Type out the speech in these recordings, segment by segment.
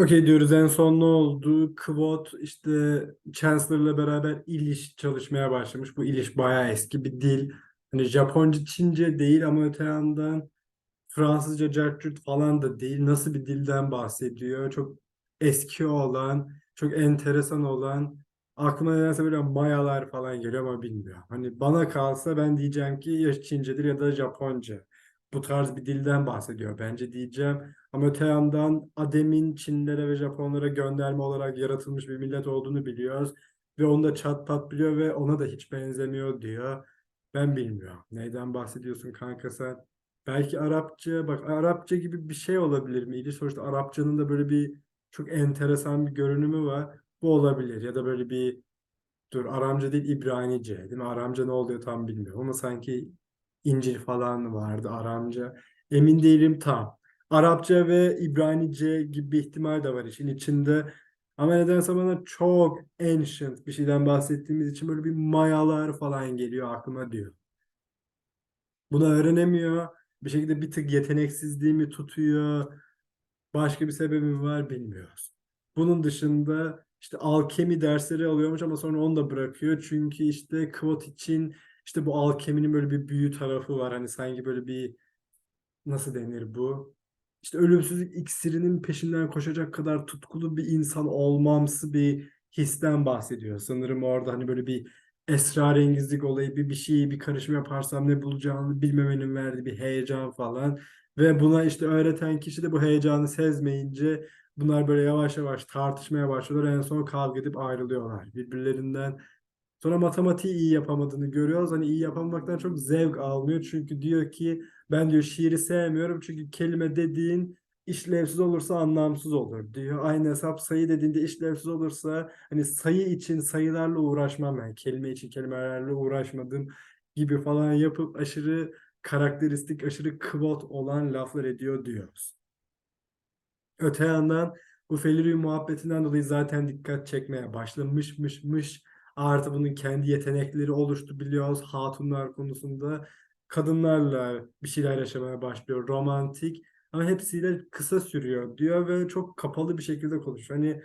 Okey diyoruz en son ne oldu? Kvot işte Chancellor'la beraber İliş çalışmaya başlamış. Bu İliş bayağı eski bir dil. Hani Japonca, Çince değil ama öte yandan Fransızca, Cerçürt falan da değil. Nasıl bir dilden bahsediyor? Çok eski olan, çok enteresan olan. Aklıma nedense böyle Mayalar falan geliyor ama bilmiyorum. Hani bana kalsa ben diyeceğim ki ya Çincedir ya da Japonca. Bu tarz bir dilden bahsediyor bence diyeceğim. Ama öte yandan Adem'in Çinlilere ve Japonlara gönderme olarak yaratılmış bir millet olduğunu biliyoruz. Ve onu da çat pat biliyor ve ona da hiç benzemiyor diyor. Ben bilmiyorum. Neyden bahsediyorsun kanka sen? Belki Arapça, bak Arapça gibi bir şey olabilir miydi? Sonuçta Arapçanın da böyle bir çok enteresan bir görünümü var. Bu olabilir. Ya da böyle bir dur Aramca değil İbranice değil mi? Aramca ne oluyor tam bilmiyorum ama sanki İncil falan vardı Aramca. Emin değilim tam. Arapça ve İbranice gibi bir ihtimal de var işin içinde. Ama nedense bana çok ancient bir şeyden bahsettiğimiz için böyle bir Mayalar falan geliyor aklıma diyor. Bunu öğrenemiyor. Bir şekilde bir tık yeteneksizliğimi tutuyor. Başka bir sebebi var bilmiyoruz. Bunun dışında işte alkemi dersleri alıyormuş ama sonra onu da bırakıyor. Çünkü işte Kvot için işte bu alkeminin böyle bir büyü tarafı var. Hani sanki böyle bir nasıl denir bu? İşte ölümsüzlük iksirinin peşinden koşacak kadar tutkulu bir insan olmamsı bir histen bahsediyor. Sanırım orada hani böyle bir esrarengizlik olayı, bir bir şeyi bir karışım yaparsam ne bulacağını bilmemenin verdiği bir heyecan falan. Ve buna işte öğreten kişi de bu heyecanı sezmeyince bunlar böyle yavaş yavaş tartışmaya başlıyorlar. En son kavga edip ayrılıyorlar birbirlerinden. Sonra matematiği iyi yapamadığını görüyoruz. Hani iyi yapamamaktan çok zevk almıyor. Çünkü diyor ki ben diyor şiiri sevmiyorum. Çünkü kelime dediğin işlevsiz olursa anlamsız olur diyor. Aynı hesap sayı dediğinde işlevsiz olursa hani sayı için sayılarla uğraşmam ben. Kelime için kelimelerle uğraşmadım gibi falan yapıp aşırı karakteristik, aşırı kvot olan laflar ediyor diyoruz. Öte yandan bu Felirio muhabbetinden dolayı zaten dikkat çekmeye başlamışmışmış. Artı bunun kendi yetenekleri oluştu biliyoruz hatunlar konusunda. Kadınlarla bir şeyler yaşamaya başlıyor. Romantik ama hepsiyle kısa sürüyor diyor ve çok kapalı bir şekilde konuşuyor. Hani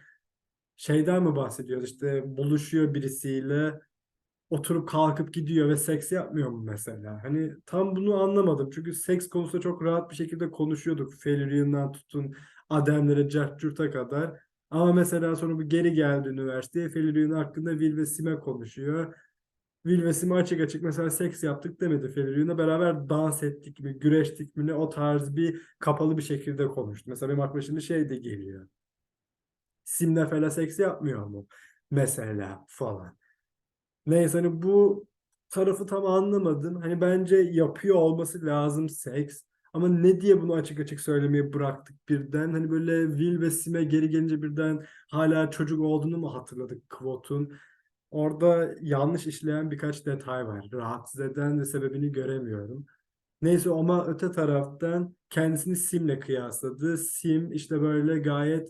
şeyden mi bahsediyoruz işte buluşuyor birisiyle oturup kalkıp gidiyor ve seks yapmıyor mu mesela? Hani tam bunu anlamadım. Çünkü seks konusunda çok rahat bir şekilde konuşuyorduk. Felurian'dan tutun Ademlere, Cartcurt'a kadar. Ama mesela sonra bu geri geldi üniversiteye. Felurian hakkında Will ve Sim'e konuşuyor. Will ve Sim'e açık açık mesela seks yaptık demedi Felurian'la beraber dans ettik mi, güreştik mi ne o tarz bir kapalı bir şekilde konuştu. Mesela benim aklıma şimdi şey de geliyor. Sim'le falan seks yapmıyor mu? Mesela falan. Neyse hani bu tarafı tam anlamadım. Hani bence yapıyor olması lazım seks. Ama ne diye bunu açık açık söylemeyi bıraktık birden? Hani böyle Will ve Sim'e geri gelince birden hala çocuk olduğunu mu hatırladık Kvot'un? Orada yanlış işleyen birkaç detay var. Rahatsız eden ve sebebini göremiyorum. Neyse ama öte taraftan kendisini Sim'le kıyasladı. Sim işte böyle gayet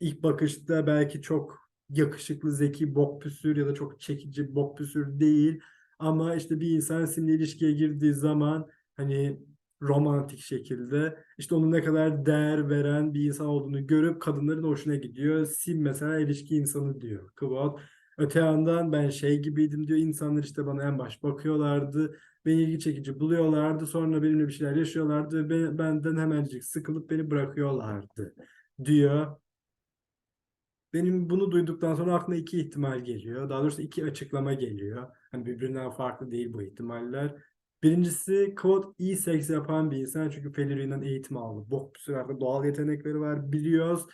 ilk bakışta belki çok yakışıklı, zeki, bok püsür ya da çok çekici bok püsür değil. Ama işte bir insan Sim'le ilişkiye girdiği zaman hani romantik şekilde işte onun ne kadar değer veren bir insan olduğunu görüp kadınların hoşuna gidiyor. Sim mesela ilişki insanı diyor. Kıvat. Öte yandan ben şey gibiydim diyor. İnsanlar işte bana en baş bakıyorlardı. Beni ilgi çekici buluyorlardı. Sonra benimle bir şeyler yaşıyorlardı. Ve benden hemencik sıkılıp beni bırakıyorlardı diyor. Benim bunu duyduktan sonra aklıma iki ihtimal geliyor. Daha doğrusu iki açıklama geliyor. Hani birbirinden farklı değil bu ihtimaller. Birincisi Quote iyi seks yapan bir insan çünkü Pelerin'den eğitim aldı. Bok bir sürü doğal yetenekleri var biliyoruz.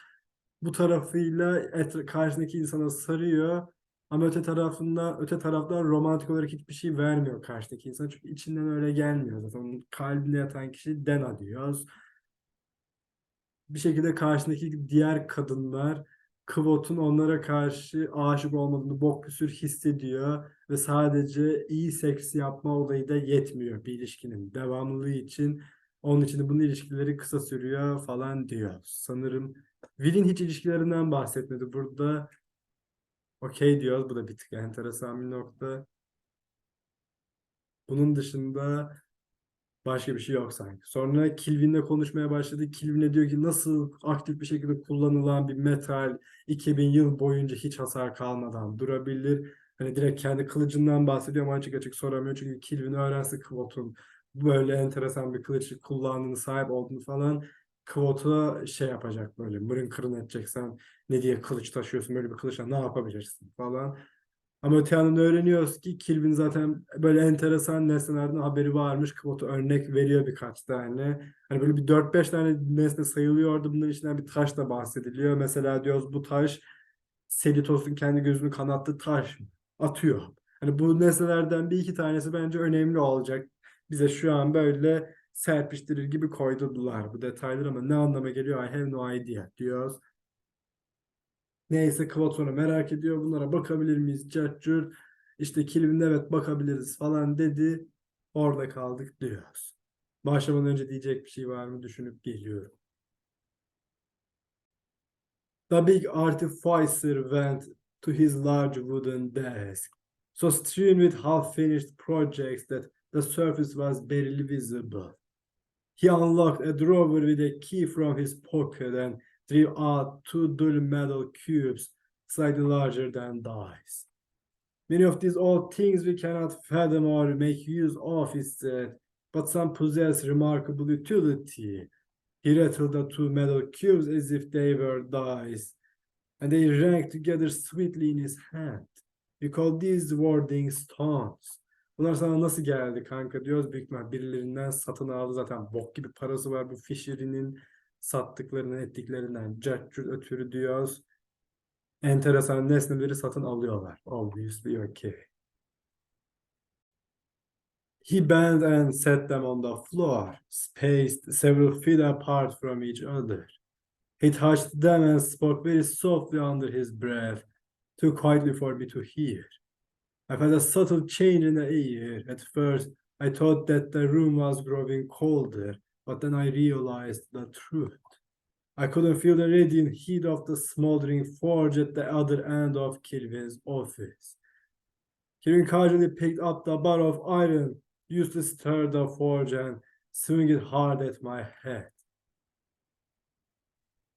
Bu tarafıyla et, karşısındaki insana sarıyor. Ama öte tarafında öte taraftan romantik olarak hiçbir şey vermiyor karşıdaki insan. Çünkü içinden öyle gelmiyor. Zaten onun kalbinde yatan kişi Dena diyoruz. Bir şekilde karşısındaki diğer kadınlar Kvot'un onlara karşı aşık olmadığını bok püsür hissediyor ve sadece iyi seks yapma olayı da yetmiyor bir ilişkinin devamlılığı için. Onun için de bunun ilişkileri kısa sürüyor falan diyor. Sanırım Will'in hiç ilişkilerinden bahsetmedi. Burada okey diyoruz. Bu da bir tık enteresan bir nokta. Bunun dışında Başka bir şey yok sanki. Sonra Kilvin'le konuşmaya başladı. Kilvin'e diyor ki nasıl aktif bir şekilde kullanılan bir metal 2000 yıl boyunca hiç hasar kalmadan durabilir. Hani direkt kendi kılıcından bahsediyor ama açık açık soramıyor. Çünkü Kilvin öğrense Kvot'un böyle enteresan bir kılıç kullandığını, sahip olduğunu falan Kvot'a şey yapacak böyle mırın kırın edeceksen ne diye kılıç taşıyorsun böyle bir kılıçla ne yapabilirsin falan. Ama öte yandan öğreniyoruz ki Kilvin zaten böyle enteresan nesnelerden haberi varmış. Kvot'a örnek veriyor birkaç tane. Hani böyle bir 4-5 tane nesne sayılıyordu. Bunların içinden bir taş da bahsediliyor. Mesela diyoruz bu taş Selitos'un kendi gözünü kanattığı taş atıyor. Hani bu nesnelerden bir iki tanesi bence önemli olacak. Bize şu an böyle serpiştirir gibi koydular bu detaylar ama ne anlama geliyor I have no idea diyoruz. Neyse Kıvat sonra merak ediyor. Bunlara bakabilir miyiz? Cacur. İşte Kilvin evet bakabiliriz falan dedi. Orada kaldık diyoruz. Başlamadan önce diyecek bir şey var mı düşünüp geliyorum. The big artificer went to his large wooden desk, so strewn with half-finished projects that the surface was barely visible. He unlocked a drawer with a key from his pocket and drew out two dull metal cubes slightly larger than dice. Many of these old things we cannot fathom or make use of, he said, but some possess remarkable utility. He rattled the two metal cubes as if they were dice, and they rang together sweetly in his hand. We call these wording stones. Bunlar sana nasıl geldi kanka diyoruz. Büyük ihtimal birilerinden satın aldı zaten. Bok gibi parası var bu Fisher'inin sattıklarının ettiklerinden. Caccut ötürü diyoruz. Enteresan nesneleri satın alıyorlar. Obviously okay. He bent and set them on the floor, spaced several feet apart from each other. He touched them and spoke very softly under his breath, too quietly for me to hear. I felt a subtle change in the air. At first, I thought that the room was growing colder, but then I realized the truth. I couldn't feel the radiant heat of the smoldering forge at the other end of Kilvin's office. Kilvin casually picked up the bar of iron used to stir the forge and swing it hard at my head.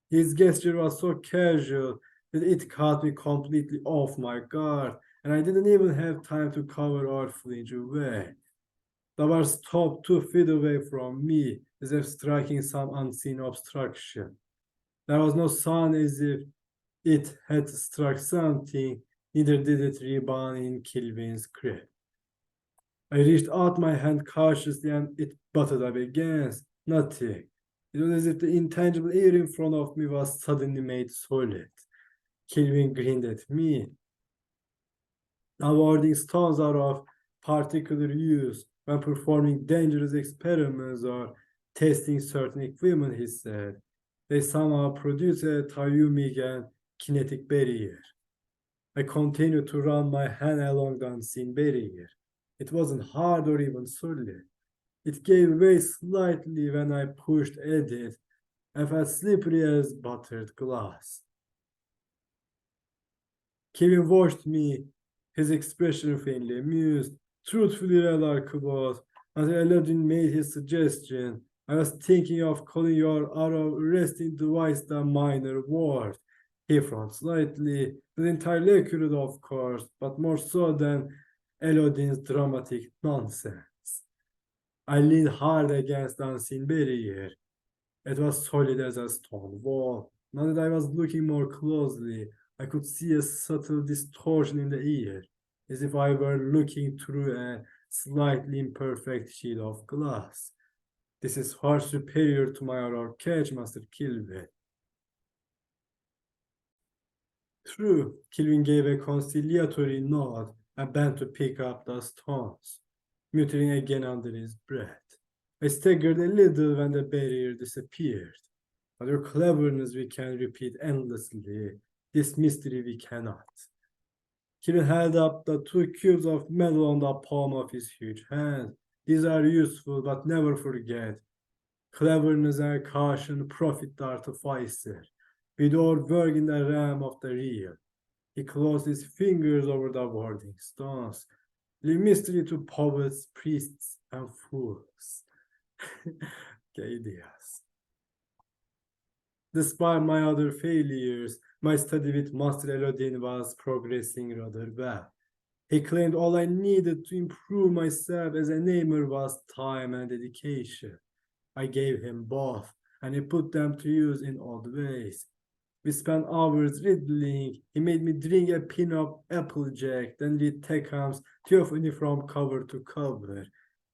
His gesture was so casual that it caught me completely off my guard, and I didn't even have time to cover or flinch away. The bar stopped two feet away from me, as if striking some unseen obstruction. There was no sound as if it had struck something, neither did it rebound in Kilvin's grip. I reached out my hand cautiously and it butted up against nothing. It was as if the intangible air in front of me was suddenly made solid. Kilvin grinned at me. Awarding stones are of particular use when performing dangerous experiments or testing certain equipment, he said. They somehow produce a thymic and kinetic barrier. I continued to run my hand along the unseen barrier. It wasn't hard or even solid. It gave way slightly when I pushed at it and felt slippery as buttered glass. Kevin watched me, his expression faintly amused. Truthfully remarkable, until Aladdin made his suggestion. I was thinking of calling your arrow resting device the minor word. He frowned slightly, not entirely accurate, of course, but more so than Elodin's dramatic nonsense. I leaned hard against the unseen barrier. It was solid as a stone wall. Now that I was looking more closely, I could see a subtle distortion in the ear, as if I were looking through a slightly imperfect sheet of glass. This is far superior to my other catch, Master Kilvin. True, Kilvin gave a conciliatory nod and bent to pick up the stones, muttering again under his breath. I staggered a little when the barrier disappeared. But your cleverness we can repeat endlessly, this mystery we cannot. Kilvin held up the two cubes of metal on the palm of his huge hand. These are useful, but never forget. Cleverness and caution profit the artificer. We don't work in the realm of the real. He closed his fingers over the wording stones. Leave mystery to poets, priests, and fools. Diaz. Despite my other failures, my study with Master Elodin was progressing rather well. He claimed all I needed to improve myself as a namer was time and dedication. I gave him both, and he put them to use in odd ways. We spent hours riddling. He made me drink a pin-up Applejack, then read Teckham's Tiof uniform cover to cover.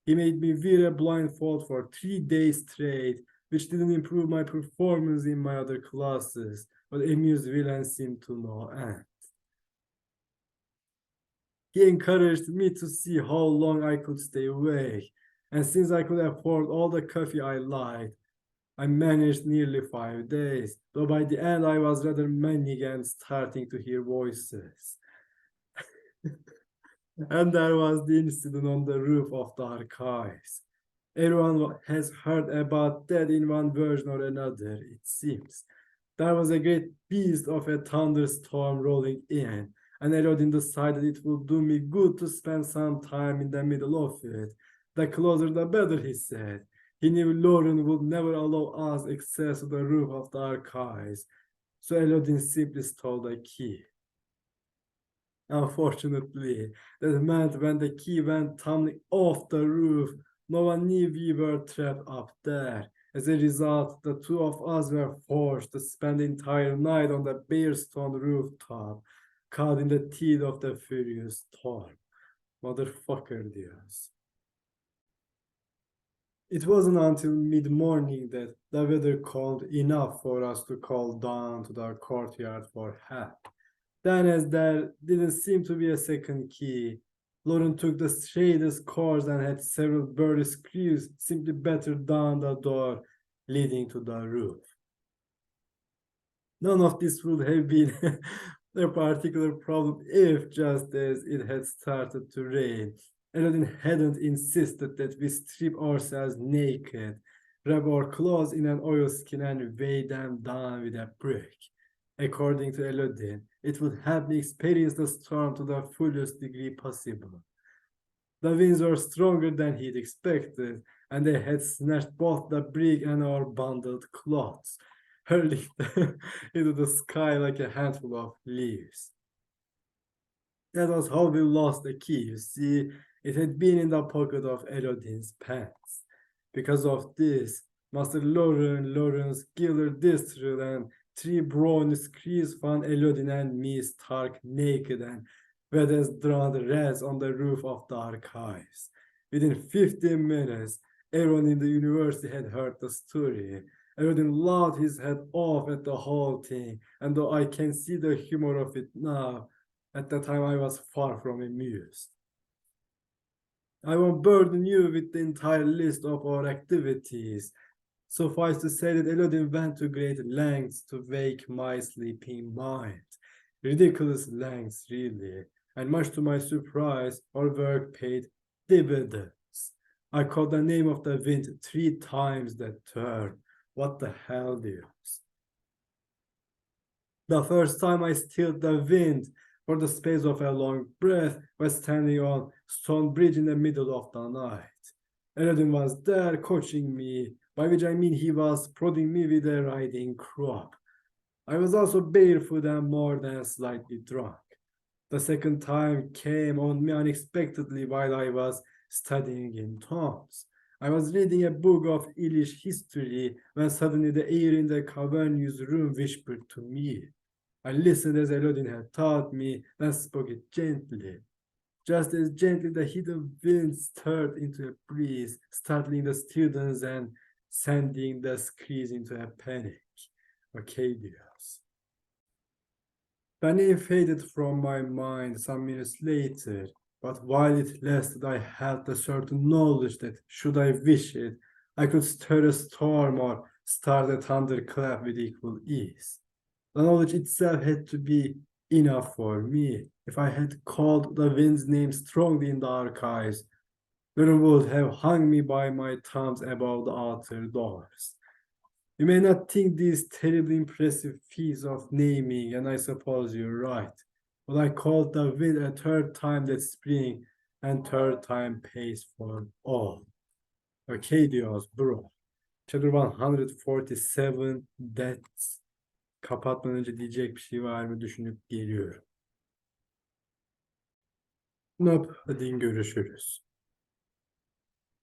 He made me wear a blindfold for three days straight, which didn't improve my performance in my other classes, but amused and seemed to no end. He encouraged me to see how long I could stay awake, and since I could afford all the coffee I liked, I managed nearly five days, though by the end I was rather manic and starting to hear voices. and there was the incident on the roof of the archives. Everyone has heard about that in one version or another, it seems. There was a great beast of a thunderstorm rolling in, and Elodin decided it would do me good to spend some time in the middle of it. The closer the better, he said. He knew Lauren would never allow us access to the roof of the archives, so Elodin simply stole the key. Unfortunately, that meant when the key went tumbling off the roof, no one knew we were trapped up there. As a result, the two of us were forced to spend the entire night on the bare stone rooftop, caught in the teeth of the furious storm. Motherfucker Diaz. It wasn't until mid-morning that the weather calmed enough for us to call down to the courtyard for help. Then, as there didn't seem to be a second key, Lauren took the straightest course and had several burly screws simply battered down the door leading to the roof. None of this would have been a particular problem if, just as it had started to rain, Elodin hadn't insisted that we strip ourselves naked, wrap our clothes in an oilskin and weigh them down with a brick. According to Elodin, it would help me experience the storm to the fullest degree possible. The winds were stronger than he'd expected, and they had snatched both the brig and our bundled clothes, hurling into the sky like a handful of leaves. That was how we lost the key. You see, it had been in the pocket of Elodin's pants. Because of this, Master Lauren, Lawrence, Giller, Distril, and three brown screws found Elodin and me stark naked and wet as drowned rats on the roof of the archives. Within 15 minutes, everyone in the university had heard the story. Elodin laughed his head off at the whole thing, and though I can see the humor of it now, at the time I was far from amused. I won't burden you with the entire list of our activities. Suffice to say that Elodin went to great lengths to wake my sleeping mind. Ridiculous lengths, really. And much to my surprise, our work paid dividends. I called the name of the wind three times that turn. What the hell, dears? The first time I stilled the wind for the space of a long breath was standing on stone bridge in the middle of the night. Elodin was there coaching me, by which I mean he was prodding me with a riding crop. I was also barefoot and more than slightly drunk. The second time came on me unexpectedly while I was studying in tones. I was reading a book of English history when suddenly the air in the cavernous room whispered to me. I listened as Elodin had taught me, then spoke it gently. Just as gently, the of wind stirred into a breeze, startling the students and sending the screens into a panic. Arcadius. The name faded from my mind some minutes later, but while it lasted, I had a certain knowledge that, should I wish it, I could stir a storm or start a thunderclap with equal ease. The knowledge itself had to be enough for me. If I had called the wind's name strongly in the archives, Lauren would have hung me by my thumbs above the outer doors. You may not think these terribly impressive feats of naming, and I suppose you're right. But I called the wind a third time that spring, and third time pays for all. Okay diyoruz bro. Chapter 147 That's kapatmadan önce diyecek bir şey var mı düşünüp geliyorum. Nope. Hadi görüşürüz.